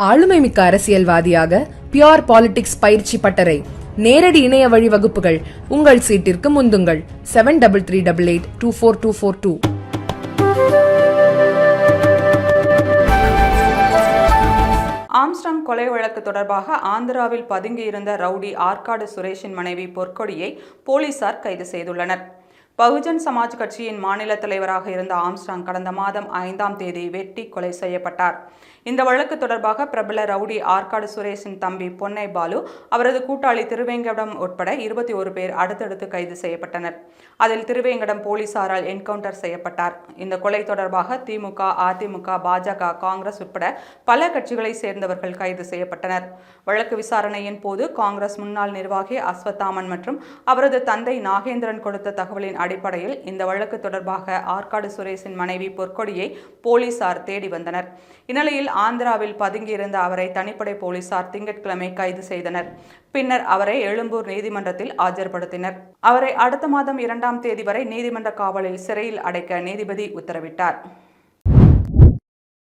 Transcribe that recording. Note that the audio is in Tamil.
ஆளுமைமிக்க அரசியல்வாதியாக பியோர் பாலிடிக்ஸ் பயிற்சி பட்டறை. நேரடி இணைய வழி வகுப்புகள். உங்கள் சீட்டிற்கு முந்துங்கள். Seven double three double eight two four two four two Armstrong கொலை வழக்கு தொடர்பாக ஆந்திராவில் பதுங்கியிருந்த ரவுடி ஆற்காடு சுரேஷின் மனைவி பொற்கொடியை போலீசார் கைது செய்துள்ளனர். பகுஜன் சமாஜ் கட்சியின் மாநில தலைவராக இருந்த ஆம்ஸ்டாங் கடந்த மாதம் ஐந்தாம் தேதி வெட்டி கொலை செய்யப்பட்டார். இந்த வழக்கு தொடர்பாக பிரபல ரவுடி ஆற்காடு சுரேஷின் தம்பி பொன்னை பாலு அவரது கூட்டாளி திருவேங்கடம் உட்பட இருபத்தி ஒரு பேர் அடுத்தடுத்து கைது செய்யப்பட்டனர். அதில் திருவேங்கடம் போலீசாரால் என்கவுண்டர் செய்யப்பட்டார். இந்த கொலை தொடர்பாக திமுக அதிமுக பாஜக காங்கிரஸ் உட்பட பல கட்சிகளை சேர்ந்தவர்கள் கைது செய்யப்பட்டனர். வழக்கு விசாரணையின் போது காங்கிரஸ் முன்னாள் நிர்வாகி அஸ்வத்தாமன் மற்றும் அவரது தந்தை நாகேந்திரன் கொடுத்த தகவலின் அடிப்படையில் இந்த வழக்கு தொடர்பாக ஆற்காடு சுரேஷின் மனைவி பொற்கொடியை போலீசார் தேடி வந்தனர். இந்நிலையில் ஆந்திராவில் பதுங்கியிருந்த அவரை தனிப்படை போலீசார் திங்கட்கிழமை கைது செய்தனர். பின்னர் அவரை எழும்பூர் நீதிமன்றத்தில் ஆஜர்படுத்தினர். அவரை அடுத்த மாதம் இரண்டாம் தேதி வரை நீதிமன்ற காவலில் சிறையில் அடைக்க நீதிபதி உத்தரவிட்டார்.